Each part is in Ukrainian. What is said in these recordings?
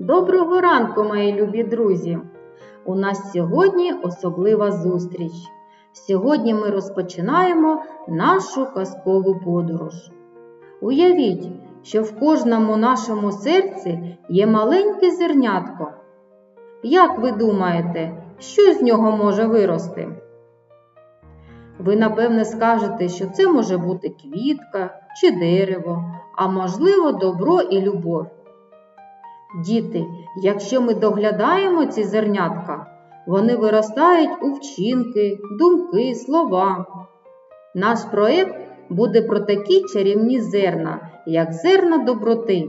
Доброго ранку, мої любі друзі! У нас сьогодні особлива зустріч. Сьогодні ми розпочинаємо нашу казкову подорож. Уявіть, що в кожному нашому серці є маленьке зернятко. Як ви думаєте, що з нього може вирости? Ви, напевне, скажете, що це може бути квітка чи дерево, а можливо, добро і любов. Діти, якщо ми доглядаємо ці зернятка, вони виростають у вчинки, думки, слова. Наш проєкт буде про такі чарівні зерна, як зерна доброти.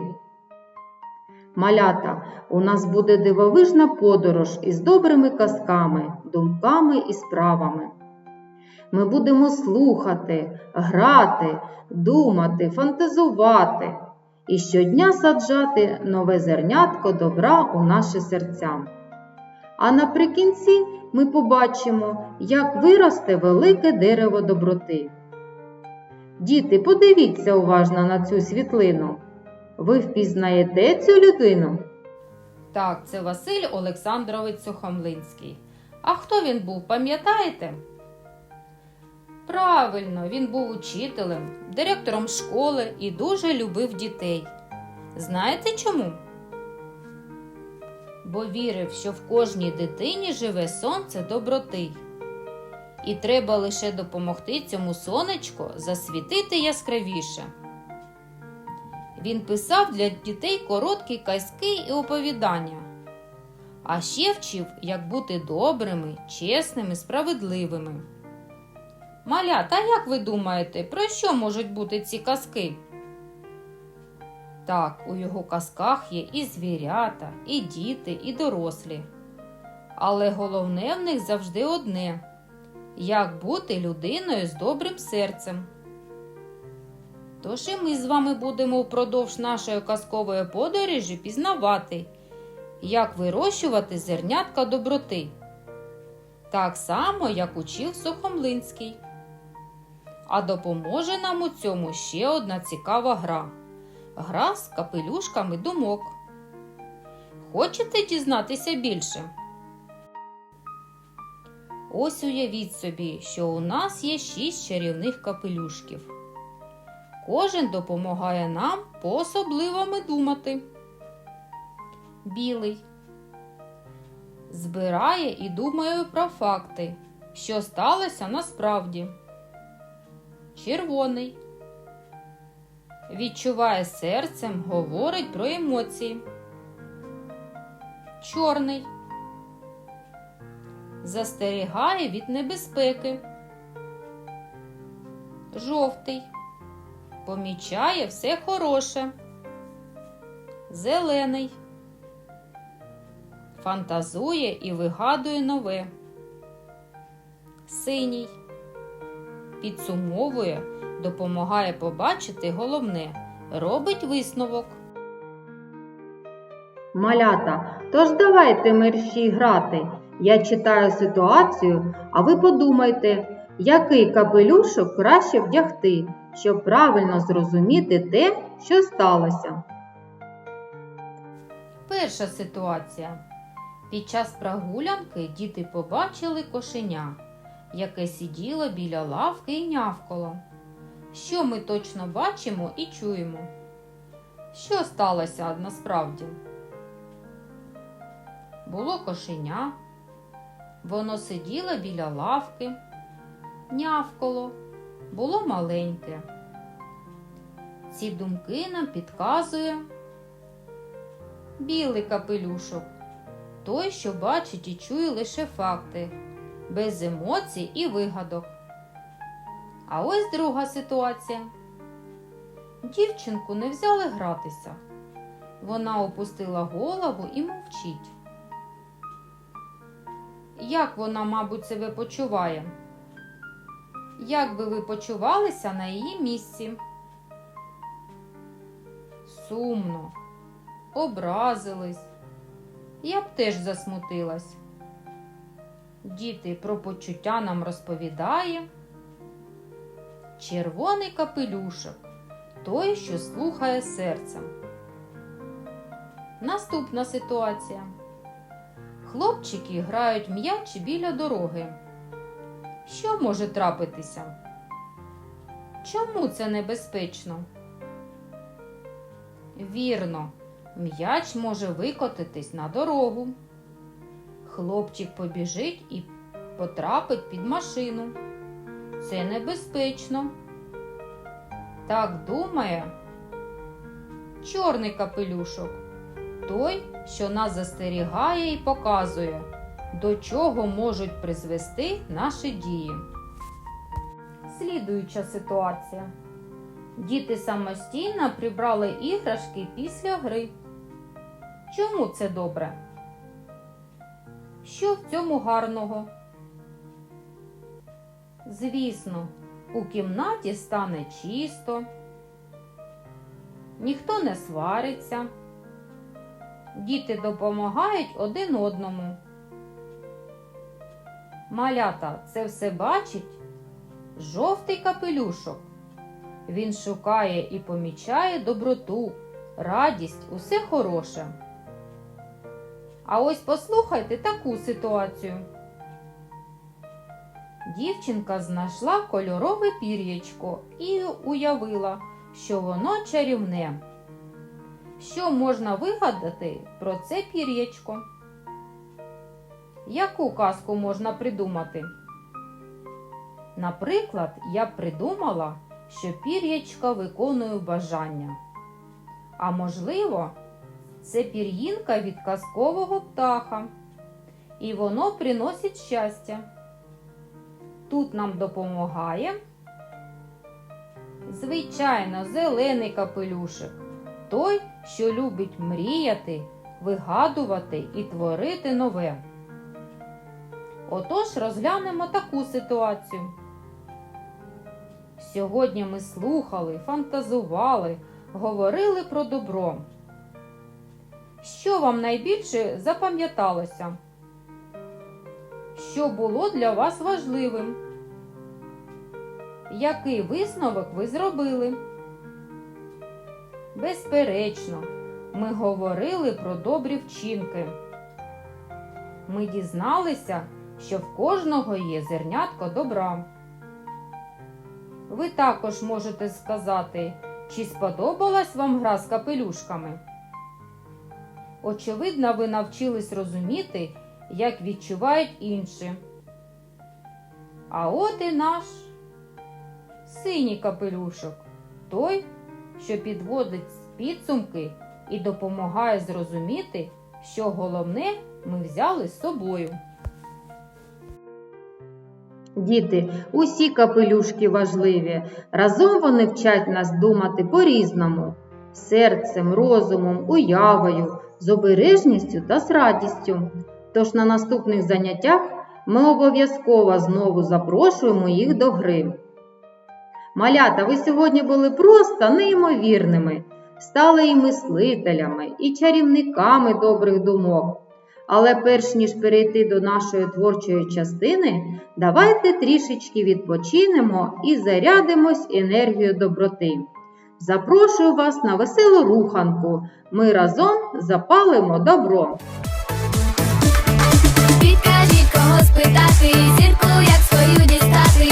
Малята, у нас буде дивовижна подорож із добрими казками, думками і справами. Ми будемо слухати, грати, думати, фантазувати і щодня саджати нове зернятко добра у наші серця. А наприкінці ми побачимо, як виросте велике дерево доброти. Діти, подивіться уважно на цю світлину. Ви впізнаєте цю людину? Так, це Василь Олександрович Сухомлинський. А хто він був, пам'ятаєте? Правильно, він був учителем, директором школи і дуже любив дітей. Знаєте чому? Бо вірив, що в кожній дитині живе сонце доброти. І треба лише допомогти цьому сонечку засвітити яскравіше. Він писав для дітей короткі казки і оповідання, а ще вчив, як бути добрими, чесними, справедливими. Малята, як ви думаєте, про що можуть бути ці казки? Так, у його казках є і звірята, і діти, і дорослі. Але головне в них завжди одне як бути людиною з добрим серцем. Тож і ми з вами будемо впродовж нашої казкової подорожі пізнавати, як вирощувати зернятка доброти. Так само, як учив Сухомлинський. А допоможе нам у цьому ще одна цікава гра гра з капелюшками думок. Хочете дізнатися більше? Ось уявіть собі, що у нас є шість чарівних капелюшків. Кожен допомагає нам по-особливому думати. Білий збирає і думає про факти, що сталося насправді. Червоний відчуває серцем, говорить про емоції. Чорний застерігає від небезпеки. Жовтий помічає все хороше. Зелений фантазує і вигадує нове. Синій підсумовує, допомагає побачити головне, робить висновок. Малята, тож давайте мерщій грати. Я читаю ситуацію, а ви подумайте, який капелюшок краще вдягти, щоб правильно зрозуміти те, що сталося. Перша ситуація. Під час прогулянки діти побачили кошеня, яке сиділо біля лавки і нявкало. Що ми точно бачимо і чуємо? Що сталося насправді? Було кошеня, воно сиділо біля лавки, нявкало, було маленьке. Ці думки нам підказує білий капелюшок, той, що бачить і чує лише факти, без емоцій і вигадок. А ось друга ситуація. Дівчинку не взяли гратися. Вона опустила голову і мовчить. Як вона, мабуть, себе почуває? Як би ви почувалися на її місці? Сумно, образились. Я б теж засмутилась. Діти про почуття нам розповідає. Червоний капелюшок той, що слухає серцем. Наступна ситуація. Хлопчики грають м'яч біля дороги. Що може трапитися? Чому це небезпечно? Вірно, м'яч може викотитись на дорогу. Хлопчик побіжить і потрапить під машину. Це небезпечно. Так думає чорний капелюшок, той, що нас застерігає і показує, до чого можуть призвести наші дії. Слідуюча ситуація. Діти самостійно прибрали іграшки після гри. Чому це добре? Що в цьому гарного? Звісно, у кімнаті стане чисто, ніхто не свариться, діти допомагають один одному. Малята це все бачить жовтий капелюшок. Він шукає і помічає доброту, радість, усе хороше. А ось послухайте таку ситуацію. Дівчинка знайшла кольорове пір'ячко і уявила, що воно чарівне. Що можна вигадати про це пір'ячко? Яку казку можна придумати? Наприклад, я придумала, що пір'ячка виконує бажання. А можливо, це пір'їнка від казкового птаха, і воно приносить щастя. Тут нам допомагає, звичайно, зелений капелюшик, той, що любить мріяти, вигадувати і творити нове. Отож розглянемо таку ситуацію. Сьогодні ми слухали, фантазували, говорили про добро. Що вам найбільше запам'яталося? Що було для вас важливим? Який висновок ви зробили? Безперечно, ми говорили про добрі вчинки. Ми дізналися, що в кожного є зернятко добра. Ви також можете сказати, чи сподобалась вам гра з капелюшками? Очевидно, ви навчились розуміти, як відчувають інші. А от і наш синій капелюшок, той, що підводить підсумки і допомагає зрозуміти, що головне ми взяли з собою. Діти, усі капелюшки важливі. Разом вони вчать нас думати по-різному серцем, розумом, уявою, з обережністю та з радістю. Тож на наступних заняттях ми обов'язково знову запрошуємо їх до гри. Малята, ви сьогодні були просто неймовірними, стали і мислителями, і чарівниками добрих думок. Але перш ніж перейти до нашої творчої частини, давайте трішечки відпочинемо і зарядимось енергією доброти. Запрошую вас на веселу руханку. Ми разом запалимо добро. Підкажіть, кого спитати, зірку як свою дістати,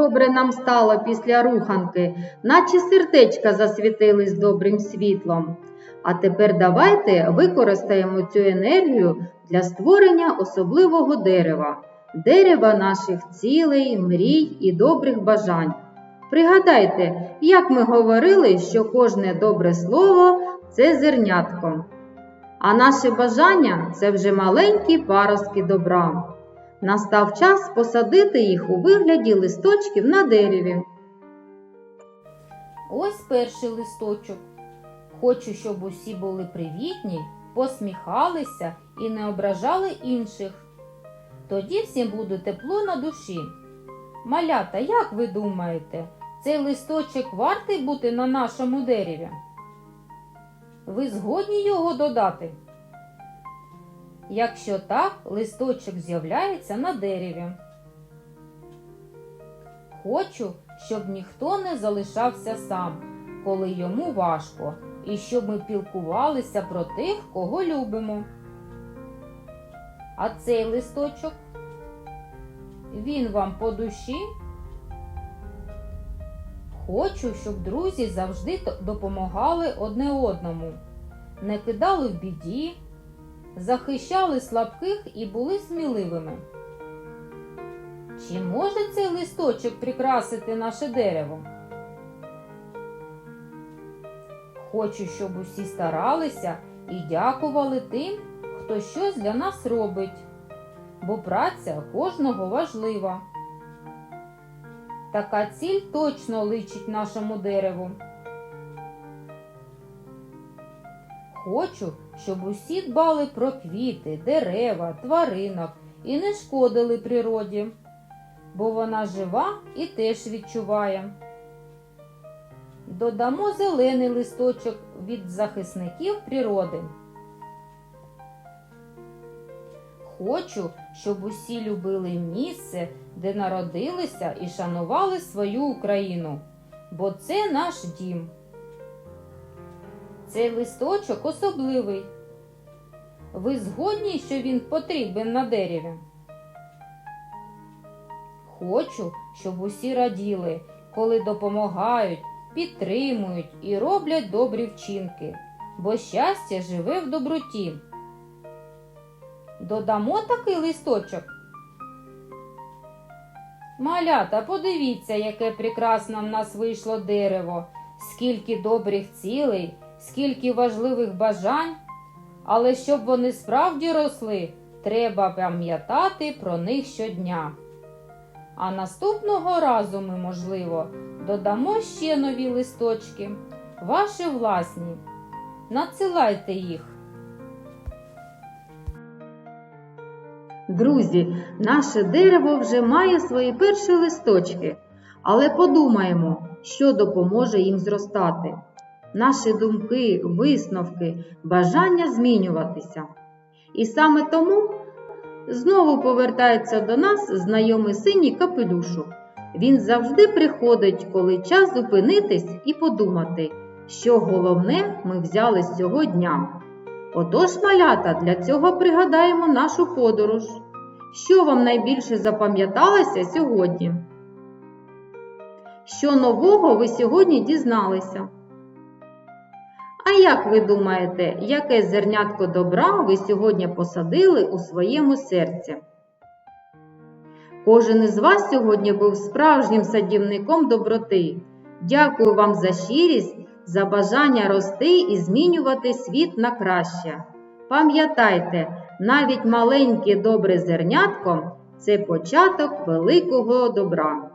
добре нам стало після руханки, наче сердечка засвітились добрим світлом. А тепер давайте використаємо цю енергію для створення особливого дерева, дерева наших цілей, мрій і добрих бажань. Пригадайте, як ми говорили, що кожне добре слово це зернятко. А наше бажання це вже маленькі паростки добра. Настав час посадити їх у вигляді листочків на дереві. Ось перший листочок. Хочу, щоб усі були привітні, посміхалися і не ображали інших. Тоді всім буде тепло на душі. Малята, як ви думаєте, цей листочок вартий бути на нашому дереві? Ви згодні його додати? Якщо так, листочок з'являється на дереві. Хочу, щоб ніхто не залишався сам, коли йому важко, і щоб ми пілкувалися про тих, кого любимо. А цей листочок він вам по душі. Хочу, щоб друзі завжди допомагали одне одному, не кидали в біді, захищали слабких і були сміливими. Чи може цей листочок прикрасити наше дерево? Хочу, щоб усі старалися і дякували тим, хто щось для нас робить, бо праця кожного важлива. Така ціль точно личить нашому дереву. Хочу, щоб усі дбали про квіти, дерева, тваринок і не шкодили природі, бо вона жива і теж відчуває. Додамо зелений листочок від захисників природи. Хочу, щоб усі любили місце, де народилися і шанували свою Україну, бо це наш дім. Цей листочок особливий. Ви згодні, що він потрібен на дереві? Хочу, щоб усі раділи, коли допомагають, підтримують і роблять добрі вчинки, бо щастя живе в доброті. Додамо такий листочок. Малята, подивіться, яке прекрасне в нас вийшло дерево, скільки добрих цілей, скільки важливих бажань. Але щоб вони справді росли, треба пам'ятати про них щодня. А наступного разу ми, можливо, додамо ще нові листочки, ваші власні. Надсилайте їх. Друзі, наше дерево вже має свої перші листочки, але подумаємо, що допоможе їм зростати. Наші думки, висновки, бажання змінюватися. І саме тому знову повертається до нас знайомий синій капелюшок. Він завжди приходить, коли час зупинитись і подумати, що головне ми взяли з цього дня. Отож, малята, для цього пригадаємо нашу подорож. Що вам найбільше запам'яталося сьогодні? Що нового ви сьогодні дізналися? Як ви думаєте, яке зернятко добра ви сьогодні посадили у своєму серці? Кожен із вас сьогодні був справжнім садівником доброти. Дякую вам за щирість, за бажання рости і змінювати світ на краще. Пам'ятайте, навіть маленьке добре зернятко це початок великого добра.